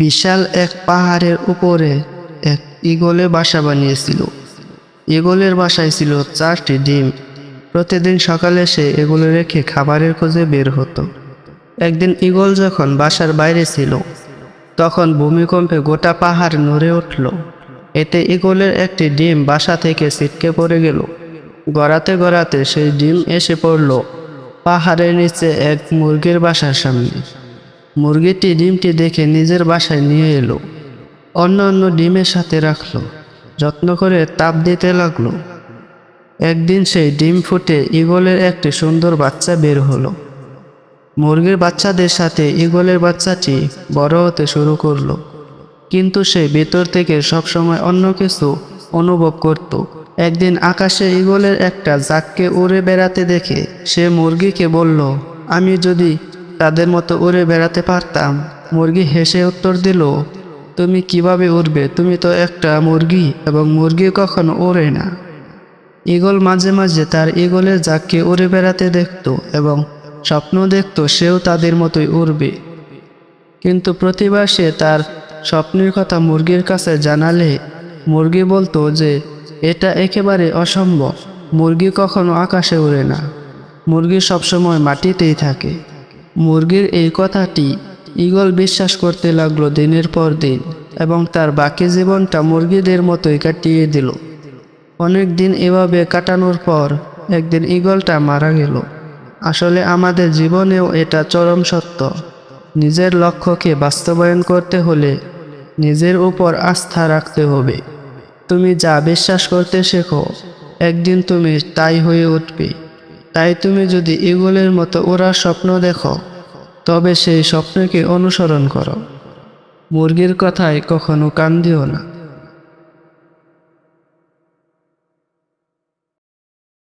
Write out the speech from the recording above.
বিশাল এক পাহাড়ের উপরে এক ইগলে বাসা বানিয়েছিল। ইগলের বাসায় ছিল চারটি ডিম। প্রতিদিন সকালে সে এগুলো রেখে খাবারের খোঁজে বের হতো। একদিন ইগল যখন বাসার বাইরে ছিল, তখন ভূমিকম্পে গোটা পাহাড় নড়ে উঠল। এতে ইগলের একটি ডিম বাসা থেকে ছিটকে পড়ে গেল। গড়াতে গড়াতে সেই ডিম এসে পড়ল পাহাড়ের নিচে এক মুরগির বাসার সামনে। মুরগিটি ডিমটি দেখে নিজের বাসায় নিয়ে এলো। অন্য অন্য ডিমের সাথে রাখল, যত্ন করে তাপ দিতে লাগল। একদিন সেই ডিম ফুটে ইগলের একটি সুন্দর বাচ্চা বের হলো। মুরগির বাচ্চাদের সাথে ইগলের বাচ্চাটি বড় হতে শুরু করল, কিন্তু সে ভেতর থেকে সবসময় অন্য কিছু অনুভব করত। একদিন আকাশে ইগলের একটা জাককে উড়ে বেড়াতে দেখে সে মুরগিকে বলল, আমি যদি তাদের মতো উড়ে বেড়াতে পারতাম। মুরগি হেসে উত্তর দিল, তুমি কীভাবে উড়বে? তুমি তো একটা মুরগি এবং মুরগি কখনো ওড়ে না। ঈগল মাঝে মাঝে তার ঈগলের জাককে উড়ে বেড়াতে দেখত এবং স্বপ্ন দেখত সেও তাদের মতোই উড়বে। কিন্তু প্রতিবার সে তার স্বপ্নের কথা মুরগির কাছে জানালে, মুরগি বলতো যে, এটা একেবারে অসম্ভব। মুরগি কখনো আকাশে উড়ে না। মুরগি সবসময় মাটিতেই থাকে। মুরগির এই কথাটি ঈগল বিশ্বাস করতে লাগল দিনের পর দিন এবং তার বাকি জীবনটা মুরগিদের মতোই কাটিয়ে দিল। অনেক দিন এভাবে কাটানোর পর একদিন ঈগলটা মারা গেল। আসলে আমাদের জীবনেও এটা চরম সত্য। নিজের লক্ষ্যকে বাস্তবায়ন করতে হলে নিজের উপর আস্থা রাখতে হবে। তুমি যা বিশ্বাস করতে শেখো, একদিন তুমি তাই হয়ে উঠবে। তাই তুমি যদি এগুলির মতো ওরা স্বপ্ন দেখো, তবে সেই স্বপ্নকে অনুসরণ করো। মুরগির কথায় কখনো কান দিও না।